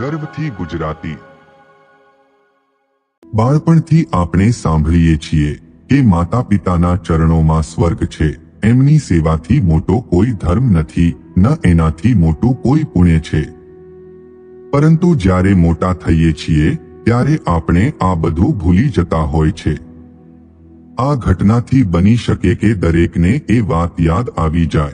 ગર્વથી ગુજરાતી. બાળપણથી આપણે સાંભળીએ છીએ કે માતા પિતાના ચરણોમાં સ્વર્ગ છે. એમની સેવાથી મોટો કોઈ ધર્મ નથી, ન એનાથી મોટું કોઈ પુણ્ય છે. પરંતુ જ્યારે મોટા થઈએ છીએ, ત્યારે આપણે આ બધું ભૂલી જતા હોય છે. આ ઘટનાથી બની શકે કે દરેકને એ વાત યાદ આવી જાય.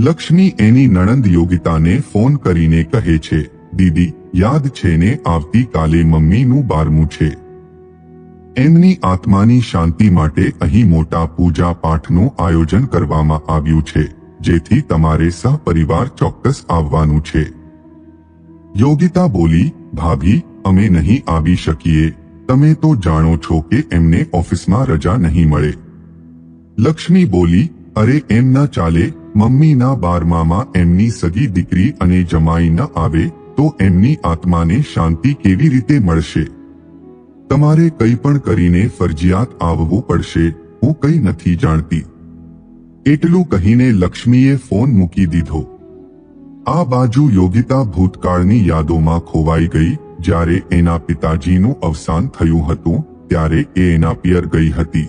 લક્ષ્મી એની નણંદ યોગિતાને ફોન કરીને કહે છે દીદી, યાદ છે ને આવતીકાલે મમ્મીનું બારમું છે. એમની આત્માની શાંતિ માટે અહીં મોટા પૂજા પાઠનું આયોજન કરવામાં આવ્યું છે, જેથી તમારે સહપરિવાર ચોક્કસ આવવાનું છે. યોગિતા બોલી, ભાભી, અમે નહીં આવી શકીએ. તમે તો જાણો છો કે એમને ઓફિસમાં રજા નહીં મળે. લક્ષ્મી બોલી, અરે એમ ન ચાલે, મમ્મીના બારમામાં એમની સગી દીકરી અને જમાઈ ન આવે તો એમની આત્માને શાંતિ કેવી રીતે મળશે? તમારે કંઈ પણ કરીને ફરજિયાત આવવું પડશે, હું કંઈ નથી જાણતી. એટલું કહીને લક્ષ્મીએ ફોન મૂકી દીધો. આ બાજુ યોગિતા ભૂતકાળની યાદોમાં ખોવાઈ ગઈ, જ્યારે એના પિતાજીનું અવસાન થયું હતું, ત્યારે એ એના પિયર ગઈ હતી.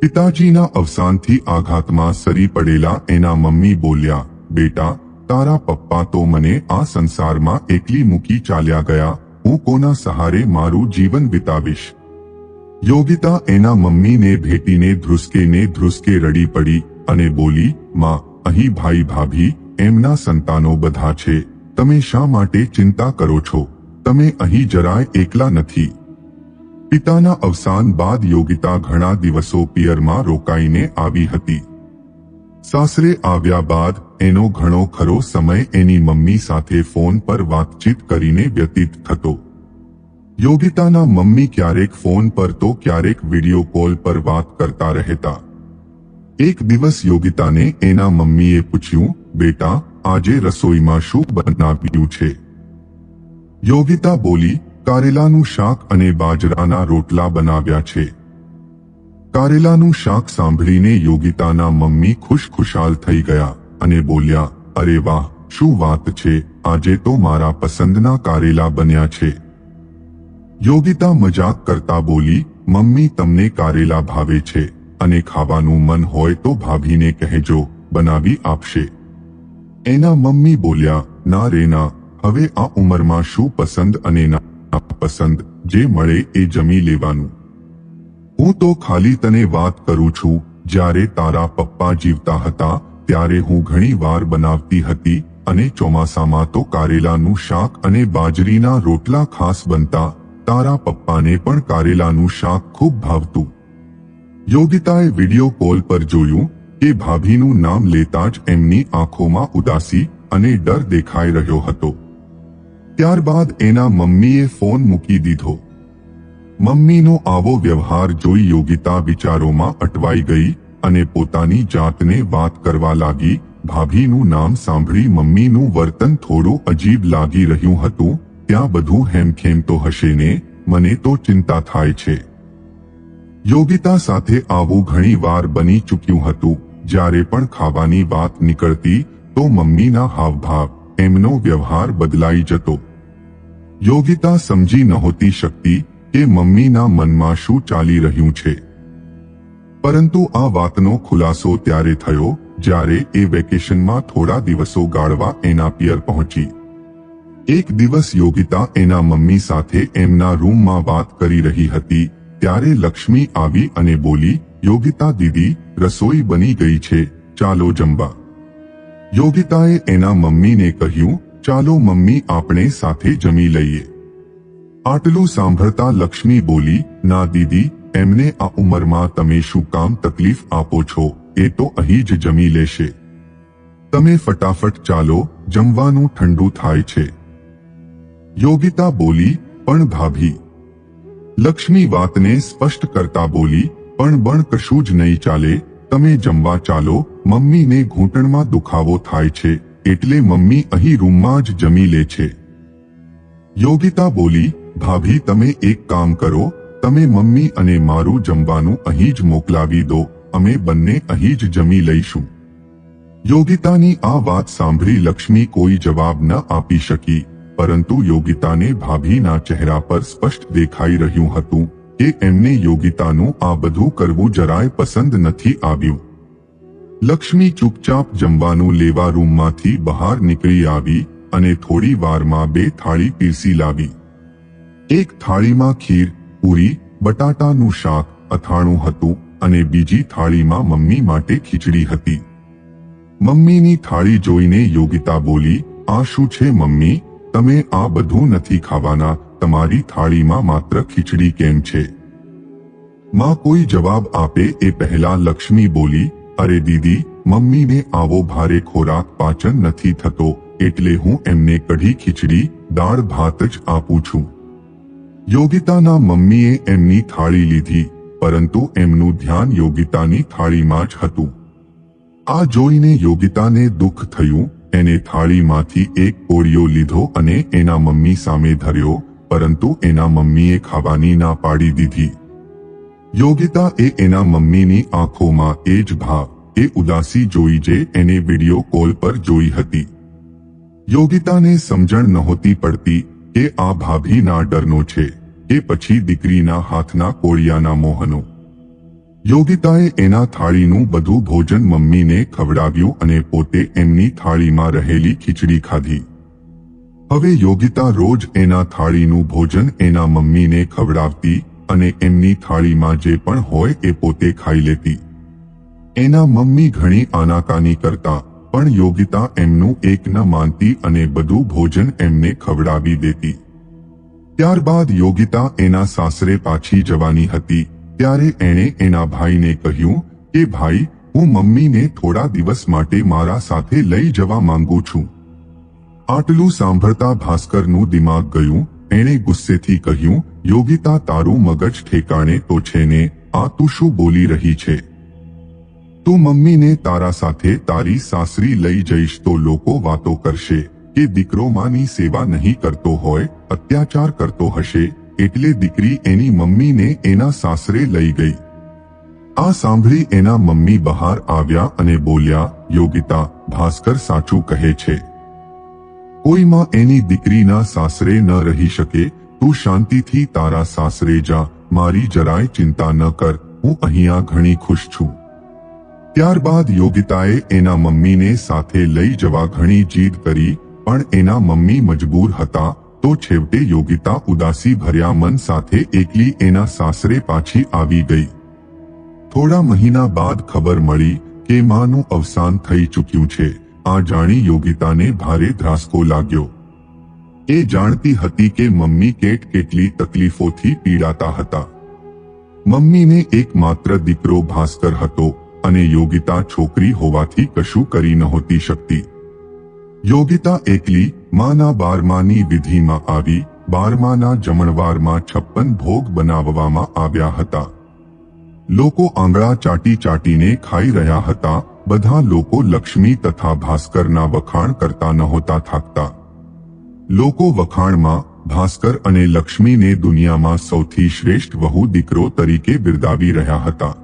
પિતાજીના અવસાનથી આઘાતમાં સરી પડેલા એના મમ્મી બોલ્યા, બેટા તારા પપ્પા તો મને આ સંસારમાં એકલી મૂકી ચાલ્યા ગયા હું કોના સહારે મારું જીવન વિતાવીશ યોગિતા એના મમ્મીને ભેટીને ધ્રુસકેને ધ્રુસકે રડી પડી અને બોલી માં અહીં ભાઈ ભાભી એમના સંતાનો બધા છે તમે શા માટે ચિંતા કરો છો તમે અહીં જરાય એકલા નથી પિતાના અવસાન બાદ યોગિતા ઘણા દિવસો પિયરમાં રોકાઈને આવી હતી સાસરે આવ્યા બાદ એનો ઘણો ખરો સમય એની મમ્મી સાથે ફોન પર વાતચીત કરીને વ્યતીત થતો. યોગિતાના મમ્મી ક્યારેક ફોન પર તો ક્યારેક વિડિયો કોલ પર વાત કરતા રહેતા. એક દિવસ યોગિતાને એના મમ્મીએ પૂછ્યું, બેટા, આજે રસોઈમાં શું બનાવ્યું છે? યોગિતા બોલી, કારેલાનું શાક અને બાજરાના રોટલા બનાવ્યા છે. કારેલાનું શાક સાંભળીને યોગિતાના મમ્મી ખુશ ખુશાલ થઈ ગયા અને બોલ્યા, અરે વાહ, શું વાત છે? આજે તો મારા પસંદના કારેલા બન્યા છે. યોગિતા મજાક કરતા બોલી, મમ્મી, તમને કારેલા ભાવે છે અને ખાવાનું મન હોય તો ભાભીને કહેજો, બનાવી આપશે. એના મમ્મી બોલ્યા, ના રે ના, હવે આ ઉંમરમાં શું પસંદ અને ના પસંદ, જે મળે એ જમી લેવાનું. હું તો ખાલી તને વાત કરું છું, જ્યારે તારા પપ્પા જીવતા હતા, ત્યારે હું ઘણી વાર બનાવતી હતી અને ચોમાસામાં તો કારેલાનું શાક અને બાજરીના રોટલા ખાસ બનતા, તારા પપ્પાને પણ કારેલાનું શાક ખૂબ ભાવતું. યોગિતાએ વિડિયો કોલ પર જોયું કે ભાભીનું નામ લેતા જ એમની આંખોમાં ઉદાસી અને ડર દેખાઈ રહ્યો હતો. ત્યારબાદ એના મમ્મીએ ફોન મૂકી દીધો. મમ્મીનો આવો વ્યવહાર જોઈ યોગિતા વિચારોમાં અટવાઈ ગઈ અને પોતાની જાતને વાત કરવા લાગી. ભાભીનું નામ સાંભળી મમ્મીનું વર્તન થોડું અજીબ લાગી રહ્યું હતું. ત્યાં બધું હેમખેમ તો હશે ને? મને તો ચિંતા થાય છે. યોગિતા સાથે આવું ઘણી વાર બની ચૂક્યું હતું. જ્યારે પણ ખાવાની વાત નીકળતી તો મમ્મીના હાવભાવ, એમનો વ્યવહાર બદલાઈ જતો. યોગિતા સમજી નહોતી શકતી કે મમ્મીના મનમાં શું ચાલી રહ્યું છે? પરંતુ આ વાતનો ખુલાસો ત્યારે થયો, જ્યારે એ વેકેશનમાં થોડા દિવસો ગાળવા એના પિયર પહોંચી. એક દિવસ યોગિતા એના મમ્મી સાથે એમના રૂમમાં વાત કરી રહી હતી, ત્યારે લક્ષ્મી આવી અને બોલી, યોગિતા દીદી, રસોઈ બની ગઈ છે, ચાલો જમવા. યોગિતાએ એના મમ્મીને કહ્યું, ચાલો મમ્મી, આપણે સાથે જમી લઈએ. આટલું સાંભળતા લક્ષ્મી બોલી, ના દીદી, એમને આ ઉંમરમાં તમે શું કામ તકલીફ આપો છો? એ તો અહીં જ જમી લેશે. તમે ફટાફટ ચાલો, જમવાનું ઠંડુ થાય છે. યોગિતા બોલી, પણ ભાભી. લક્ષ્મી વાતને સ્પષ્ટ કરતા બોલી, પણ બણ કશું જ નહીં ચાલે, તમે જમવા ચાલો, મમ્મીને ઘૂંટણમાં દુખાવો થાય છે, એટલે મમ્મી અહીં રૂમમાં જ જમી લે છે. યોગિતા બોલી ભાભી, તમે એક કામ કરો. તમે મમ્મી અને મારું જમવાનું અહીં જ મોકલાવી દો. અમે બંને અહીં જ જમી લઈશું. યોગિતાની આ વાત સાંભળી લક્ષ્મી કોઈ જવાબ ન આપી શકી, પરંતુ યોગિતાને ભાભીના ચહેરા પર સ્પષ્ટ દેખાઈ રહ્યું હતું કે એમને યોગિતાનું આ બધું કરવું જરાય પસંદ નથી આવ્યું. લક્ષ્મી ચૂપચાપ જમવાનું લેવા રૂમમાંથી બહાર નીકળી આવી અને થોડી વારમાં બે થાળી પીરસી લાવી. એક થાળીમાં ખીર, પૂરી, બટાટાનું શાક, અથાણું હતું અને બીજી થાળીમાં મમ્મી માટે ખીચડી હતી. મમ્મીની થાળી જોઈને યોગિતા બોલી, આ શું છે મમ્મી? તમે આ બધું નથી ખાવાના. તમારી થાળીમાં માત્ર ખીચડી કેમ છે? માં કોઈ જવાબ આપે એ પહેલા લક્ષ્મી બોલી, અરે દીદી, મમ્મીને આવો ભારે ખોરાક પાચન નથી થતો, એટલે હું એમને કઢી ખીચડી, દાળ, ભાત જ આપું છું. યોગિતાના મમ્મીએ એમની થાળી લીધી, પરંતુ એમનું ધ્યાન યોગિતાની થાળીમાં જ હતું. આ જોઈને યોગિતાને દુઃખ થયું, એને થાળીમાંથી એક કોળિયો લીધો અને એના મમ્મી સામે ધર્યો, પરંતુ એના મમ્મીએ ખાવાની ના પાડી દીધી. યોગિતા એ એના મમ્મીની આંખોમાં એ જ ભાવ, એ ઉદાસી જોઈ જે એને વિડિયો કોલ પર જોઈ હતી. યોગિતાને સમજણ નહોતી પડતી કે આ ભાભીના ડરનો છે. કે પછી દીકરીના હાથના કોળિયાના મોહનો. યોગિતાએ એના થાળીનું બધું ભોજન મમ્મીને ખવડાવ્યું અને પોતે એમની થાળીમાં રહેલી ખીચડી ખાધી. હવે યોગિતા રોજ એના થાળીનું ભોજન એના મમ્મીને ખવડાવતી અને એમની થાળીમાં જે પણ હોય એ પોતે ખાઈ લેતી. એના મમ્મી ઘણી આનાકાની કરતા, પણ યોગિતા એમનું એક ન માનતી અને બધું ભોજન એમને ખવડાવી દેતી. ત્યારબાદ યોગિતા એના સાસરે પાછી જવાની હતી, ત્યારે એણે એના ભાઈને કહ્યું કે, ભાઈ, હું મમ્મીને થોડા દિવસ માટે મારા સાથે લઈ જવા માંગુ છું. આટલું સાંભળતા ભાસ્કરનું દિમાગ ગયું. એણે ગુસ્સેથી કહ્યું, યોગિતા, તારું મગજ ઠેકાણે તો છે ને, આ તું શું બોલી રહી છે? તું મમ્મીને તારા સાથે તારી સાસરી લઈ જઈશ તો લોકો વાતો કરશે. કે દીકરો માની સેવા નહીં કરતો હોય, અત્યાચાર કરતો હશે, એટલે દીકરી એની મમ્મીને એના સાસરે લઈ ગઈ. આ સાંભળી એના મમ્મી બહાર આવ્યા અને બોલ્યા, યોગિતા, ભાસ્કર સાચું કહે છે. કોઈમાં એની દીકરીના સાસરે ન રહી શકે, તું શાંતિથી તારા સાસરે જા, મારી જરાય ચિંતા ન કર, હું અહીંયા ઘણી ખુશ છું. ત્યારબાદ યોગિતાએ એના મમ્મીને સાથે લઈ જવા ઘણી જીદ કરી પણ એના મમ્મી મજબૂર હતા, તો છેવટે યોગિતા ઉદાસી ભર્યા મન સાથે એકલી એના સાસરે પાછી આવી ગઈ. થોડા મહિના બાદ ખબર મળી કે માનું અવસાન થઈ ચૂક્યું છે, આ જાણી યોગિતાને ભારે ધ્રાસકો લાગ્યો. એ જાણતી હતી કે મમ્મી કેટ કેટલી તકલીફોથી પીડાતા હતા. મમ્મીને એકમાત્ર દીકરો ભાસ્કર હતો, અને યોગિતા છોકરી હોવાથી કશું કરી નહોતી શકતી. યોગિતા એકલી માના બારમાની વિધિમાં આવી બારમાના જમણવારમાં છપ્પન ભોગ બનાવવામાં આવ્યા હતા. લોકો આંગળા ચાટી ચાટીને ખાઈ રહ્યા હતા. બધા લોકો લક્ષ્મી તથા ભાસ્કરના વખાણ કરતા નહોતા થાકતા. લોકો વખાણમાં ભાસ્કર અને લક્ષ્મીને દુનિયામાં સૌથી શ્રેષ્ઠ વહુ દીકરો તરીકે બિરદાવી રહ્યા હતા.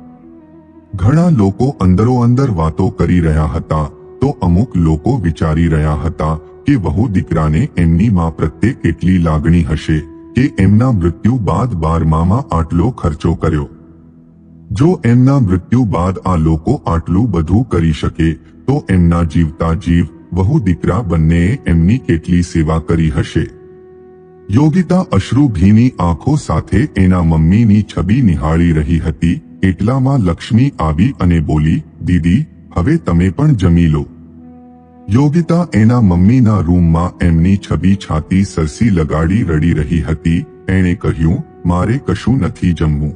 ઘણા લોકો અંદરો અંદર વાતો કરી રહ્યા હતા. તો અમુક લોકો વિચારી રહ્યા હતા કે વહુ દીકરાને એમની માં પ્રત્યે કેટલી લાગણી હશે કે એમના મૃત્યુ બાદ બારમામાં આટલો ખર્ચો કર્યો. જો એમના મૃત્યુ બાદ આ લોકો આટલું બધું કરી શકે, તો એમના જીવતા જીવ, વહુ દીકરા બંનેએ એમની કેટલી સેવા કરી હશે. યોગિતા અશ્રુભીની આંખો સાથે એના મમ્મીની છબી નિહાળી રહી હતી, એટલામાં લક્ષ્મી આવી અને બોલી, દીદી, હવે તમે પણ જમી લો. યોગિતા એના મમ્મીના રૂમમાં એમની છબી છાતી સરસી લગાડી રડી રહી હતી. એણે કહ્યું, મારે કશું નથી જમવું.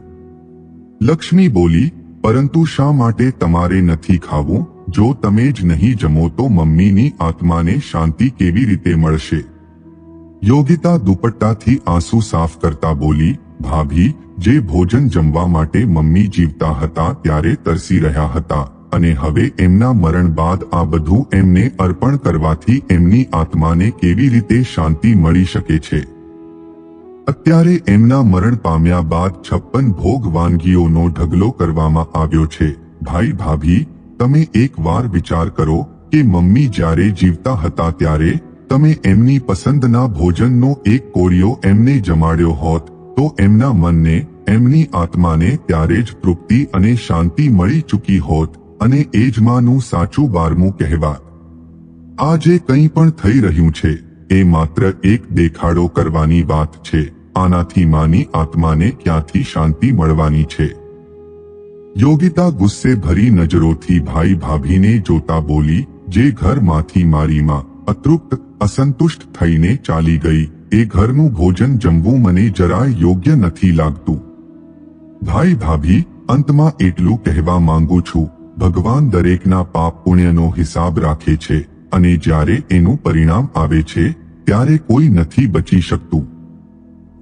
લક્ષ્મી બોલી, પરંતુ શા માટે તમારે નથી ખાવું? જો તમે જ નહીં જમો તો મમ્મીની આત્માને શાંતિ કેવી રીતે મળશે? યોગિતા દુપટ્ટાથી આંસુ સાફ કરતા બોલી, ભાભી, જે ભોજન જમવા માટે મમ્મી જીવતા હતા ત્યારે તરસી રહ્યા હતા. અને હવે એમના મરણ બાદ આ બધું એમને અર્પણ કરવાથી એમની આત્માને કેવી રીતે શાંતિ મળી શકે છે? અત્યારે એમના મરણ પામ્યા બાદ છપ્પન ભોગ વાનગીઓનો ઢગલો કરવામાં આવ્યો છે. ભાઈ ભાભી, તમે એક વાર વિચાર કરો કે મમ્મી જ્યારે જીવતા હતા ત્યારે તમે એમની પસંદના ભોજનનો એક કોળિયો એમને જમાડ્યો હોત, તો એમના મનને, એમની આત્માને ત્યારે જ તૃપ્તિ અને શાંતિ મળી ચૂકી હોત. અને એ જ માનું સાચું બારમું કહેવાત. આ જે કંઈ પણ થઈ રહ્યું છે, એ માત્ર એક દેખાડો કરવાની વાત છે, આનાથી માની આત્માને ક્યાંથી શાંતિ મળવાની છે. યોગિતા ગુસ્સે ભરી નજરોથી ભાઈ ભાભીને જોતા બોલી, જે ઘરમાંથી મારી માં અતૃપ્ત, અસંતુષ્ટ થઈને ચાલી ગઈ, એ ઘરનું ભોજન જમવું મને જરાય યોગ્ય નથી લાગતું. ભાઈ ભાભી, અંતમાં એટલું કહેવા માંગુ છું ભગવાન દરેકના પાપ પુણ્યનો હિસાબ રાખે છે અને જ્યારે એનું પરિણામ આવે છે, ત્યારે કોઈ નથી બચી શકતું.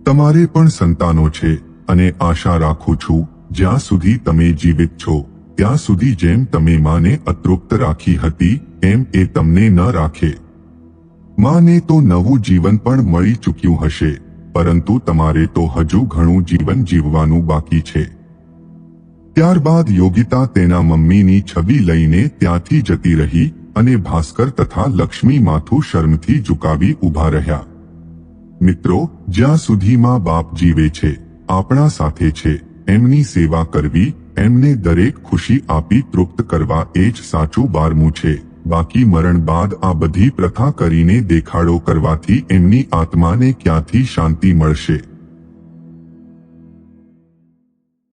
તમારે પણ સંતાનો છે અને આશા રાખું છું, જ્યાં સુધી તમે જીવિત છો, ત્યાં સુધી જેમ તમે માને અતૃપ્ત રાખી હતી, એમ એ તમને ન રાખે. માને તો નવું જીવન પણ મળી ચૂક્યું હશે, પરંતુ તમારે તો હજુ ઘણું જીવન જીવવાનું બાકી છે. ત્યારબાદ યોગિતા તેના મમ્મીની છબી લઈને ત્યાંથી જતી રહી અને ભાસ્કર તથા લક્ષ્મી માથું શર્મથી ઝુકાવી ઊભા રહ્યા. મિત્રો, જ્યાં સુધી માં બાપ જીવે છે, આપણા સાથે છે, એમની સેવા કરવી, એમને દરેક ખુશી આપી તૃપ્ત કરવા એ જ સાચું બારમું છે. બાકી મરણ બાદ આ બધી પ્રથા કરીને દેખાડો કરવાથી એમની આત્માને ક્યાંથી શાંતિ મળશે?